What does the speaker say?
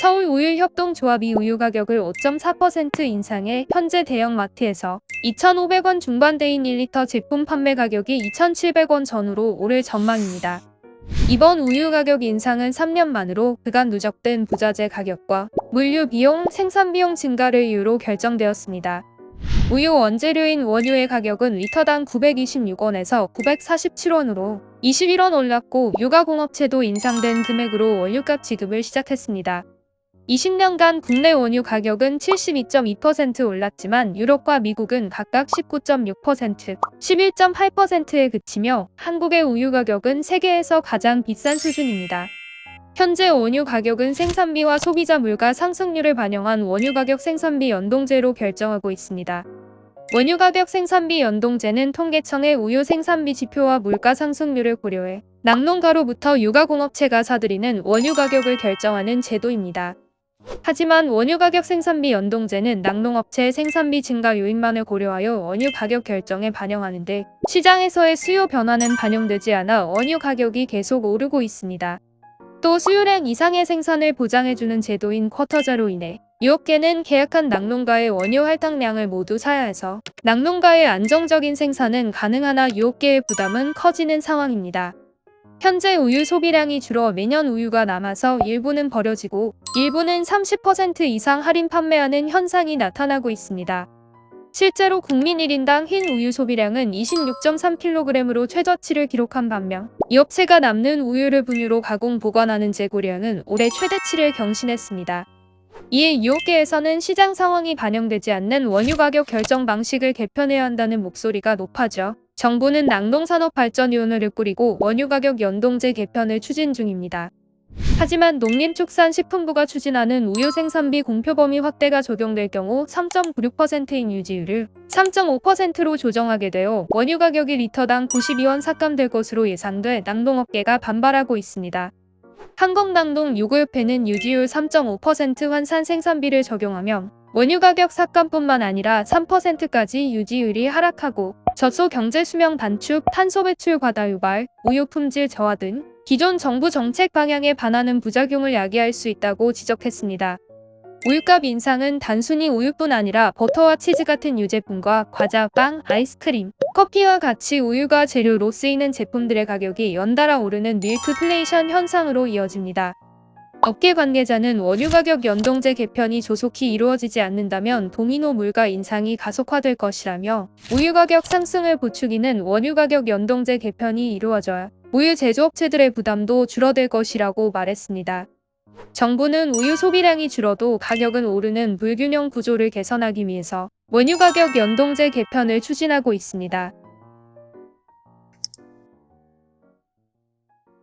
서울 우유협동조합이 우유 가격을 5.4% 인상해 현재 대형마트에서 2,500원 중반대인 1리터 제품 판매 가격이 2,700원 전후로 오를 전망입니다. 이번 우유 가격 인상은 3년 만으로 그간 누적된 부자재 가격과 물류 비용, 생산 비용 증가를 이유로 결정되었습니다. 우유 원재료인 원유의 가격은 리터당 926원에서 947원으로 21원 올랐고 육아공업체도 인상된 금액으로 원유값 지급을 시작했습니다. 20년간 국내 원유 가격은 72.2% 올랐지만 유럽과 미국은 각각 19.6%, 11.8%에 그치며 한국의 우유 가격은 세계에서 가장 비싼 수준입니다. 현재 원유 가격은 생산비와 소비자 물가 상승률을 반영한 원유 가격 생산비 연동제로 결정하고 있습니다. 원유 가격 생산비 연동제는 통계청의 우유 생산비 지표와 물가 상승률을 고려해 낙농가로부터 육아공업체가 사들이는 원유 가격을 결정하는 제도입니다. 하지만 원유 가격 생산비 연동제는 낙농업체의 생산비 증가 요인만을 고려하여 원유 가격 결정에 반영하는데 시장에서의 수요 변화는 반영되지 않아 원유 가격이 계속 오르고 있습니다. 또 수요량 이상의 생산을 보장해주는 제도인 쿼터제로 인해 유업계는 계약한 낙농가의 원유 할당량을 모두 사야 해서 낙농가의 안정적인 생산은 가능하나 유업계의 부담은 커지는 상황입니다. 현재 우유 소비량이 줄어 매년 우유가 남아서 일부는 버려지고 일부는 30% 이상 할인 판매하는 현상이 나타나고 있습니다. 실제로 국민 1인당 흰 우유 소비량은 26.3kg으로 최저치를 기록한 반면 이 업체가 남는 우유를 분유로 가공 보관하는 재고량은 올해 최대치를 경신했습니다. 이에 유업계에서는 시장 상황이 반영되지 않는 원유 가격 결정 방식을 개편해야 한다는 목소리가 높아져 정부는 낙농산업발전위원회를 꾸리고 원유 가격 연동제 개편을 추진 중입니다. 하지만 농림축산식품부가 추진하는 우유 생산비 공표 범위 확대가 적용될 경우 3.96%인 유지율을 3.5%로 조정하게 되어 원유 가격이 리터당 92원 삭감될 것으로 예상돼 낙농업계가 반발하고 있습니다. 한국낙농 유구협회는 유지율 3.5% 환산 생산비를 적용하면 원유 가격 삭감뿐만 아니라 3%까지 유지율이 하락하고 젖소 경제 수명 단축, 탄소 배출 과다 유발, 우유 품질 저하 등 기존 정부 정책 방향에 반하는 부작용을 야기할 수 있다고 지적했습니다. 우유값 인상은 단순히 우유뿐 아니라 버터와 치즈 같은 유제품과 과자, 빵, 아이스크림, 커피와 같이 우유가 재료로 쓰이는 제품들의 가격이 연달아 오르는 밀크플레이션 현상으로 이어집니다. 업계 관계자는 원유 가격 연동제 개편이 조속히 이루어지지 않는다면 도미노 물가 인상이 가속화될 것이라며 우유 가격 상승을 부추기는 원유 가격 연동제 개편이 이루어져야 우유 제조업체들의 부담도 줄어들 것이라고 말했습니다. 정부는 우유 소비량이 줄어도 가격은 오르는 불균형 구조를 개선하기 위해서 원유 가격 연동제 개편을 추진하고 있습니다.